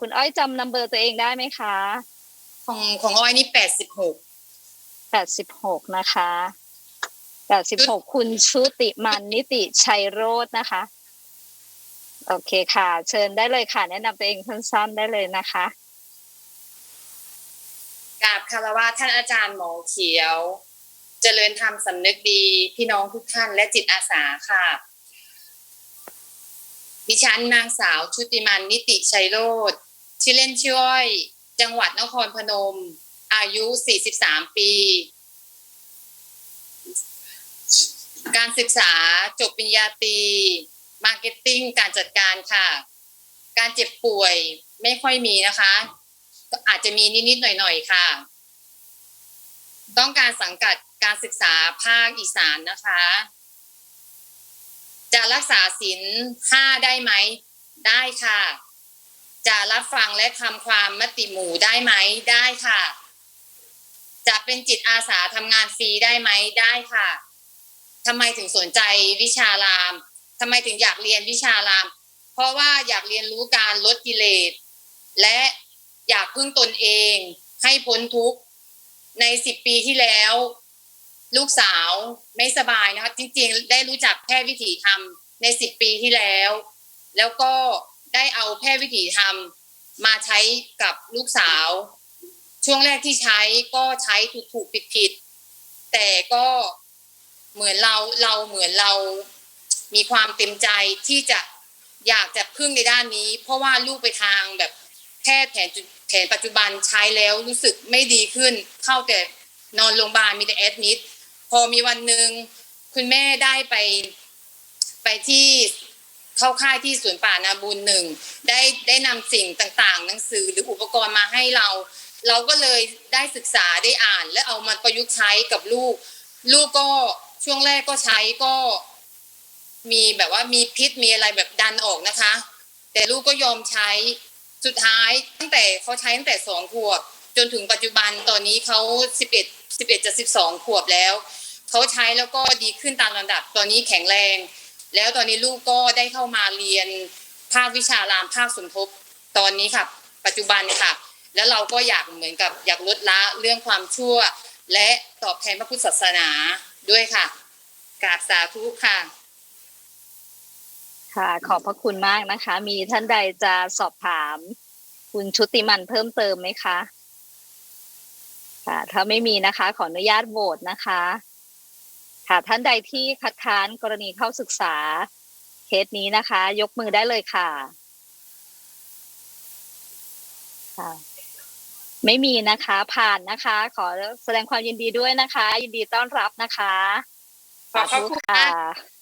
คุณอ้อยจำนัมเบอร์ตัวเองได้ไหมคะ ของของอ้อยนี่แปดสิบหกแปดสิบหกนะคะแปดสิบหกคุณชุติมันนิติชัยโรจน์นะคะ โอเคค่ะ เชิญได้เลยค่ะ แนะนำตัวเองสั้นๆได้เลยนะคะกราบคารวะท่านอาจารย์หมอเขียว เจริญธรรมสำนึกดีพี่น้องทุกท่านและจิตอาสาค่ะดิฉันนางสาวชุติมันนิติชัยโรธ ชื่อเล่นชื่ออ้อย จังหวัดนครพนม อายุ 43 ปี การศึกษาจบปริญญาตรีมาร์เก็ตติ้งการจัดการค่ะ การเจ็บป่วยไม่ค่อยมีนะคะ อาจจะมีนิด ๆ หน่อย ๆ ค่ะ ต้องการสังกัดการศึกษาภาคอีสานนะคะ จะรักษาศีลห้าได้ไหม ได้ค่ะ จะรับฟังและทำความมติหมู่ได้ไหมได้ค่ะ จะเป็นจิตอาสาทำงานฟรีได้ไหมได้ค่ะทำไมถึงสนใจวิชารามทำไมถึงอยากเรียนวิชาราม เพราะว่าอยากเรียนรู้การลดกิเลสและอยากพึ่งตนเองให้พ้นทุกข์ในสิบปีที่แล้ว ลูกสาวไม่สบายนะคะจริงๆ ได้รู้จักแพทย์วิถีธรรมในสิบปีที่แล้ว แล้วก็ ได้เอาแพทย์วิถีธรรมมาใช้กับลูกสาว ช่วงแรกที่ใช้ก็ใช้ถูกถูกผิดผิดแต่ก็เหมือนเราเราเหมือนเรามีความเต็มใจที่จะอยากจะพึ่งในด้านนี้ เพราะว่าลูกไปทางแบบแพทย์แผนแผนปัจจุบันใช้แล้วรู้สึกไม่ดีขึ้น เข้าแต่นอนโรงพยาบาลมีแต่แอดมิดพอมีวันหนึ่งคุณแม่ได้ไปไปที่ เข้าค่ายที่สวนป่านาบุญหนึ่งได้ได้นำสิ่งต่างๆ หนังสือหรืออุปกรณ์มาให้เรา เราก็เลยได้ศึกษาได้อ่าน และเอามาประยุกต์ใช้กับลูก ลูกก็ช่วงแรกก็ใช้ก็ มีแบบว่ามีพิษมีอะไรแบบดันออกนะคะ แต่ลูกก็ยอมใช้สุดท้ายตั้งแต่เขาใช้ตั้งแต่สองขวบ จนถึงปัจจุบันตอนนี้เขาสิบเอ็ดสิบเอ็ดจะสิบสองขวบแล้วเขาใช้แล้วก็ดีขึ้นตามลำดับตอนนี้แข็งแรง แล้วตอนนี้ลูกก็ได้เข้ามาเรียนภาควิชารามภาคสมทบตอนนี้ค่ะ ปัจจุบันค่ะ แล้วเราก็อยากเหมือนกับอยากลดละเรื่องความชั่ว และตอบแทนพระพุทธศาสนาด้วยค่ะกราบสาธุค่ะ ค่ะ ขอบพระคุณมากนะคะ มีท่านใดจะสอบถาม คุณชุติมันเพิ่มเติมไหมคะค่ะถ้าไม่มีนะคะ ขออนุญาตโหวตนะคะ ค่ะท่านใดที่คัดค้านกรณีเข้าศึกษาเคสนี้นะคะ ยกมือได้เลยค่ะค่ะ ไม่มีนะคะผ่านนะคะ ขอแสดงความยินดีด้วยนะคะ ยินดีต้อนรับนะคะขอบพระคุณค่ะค่ะ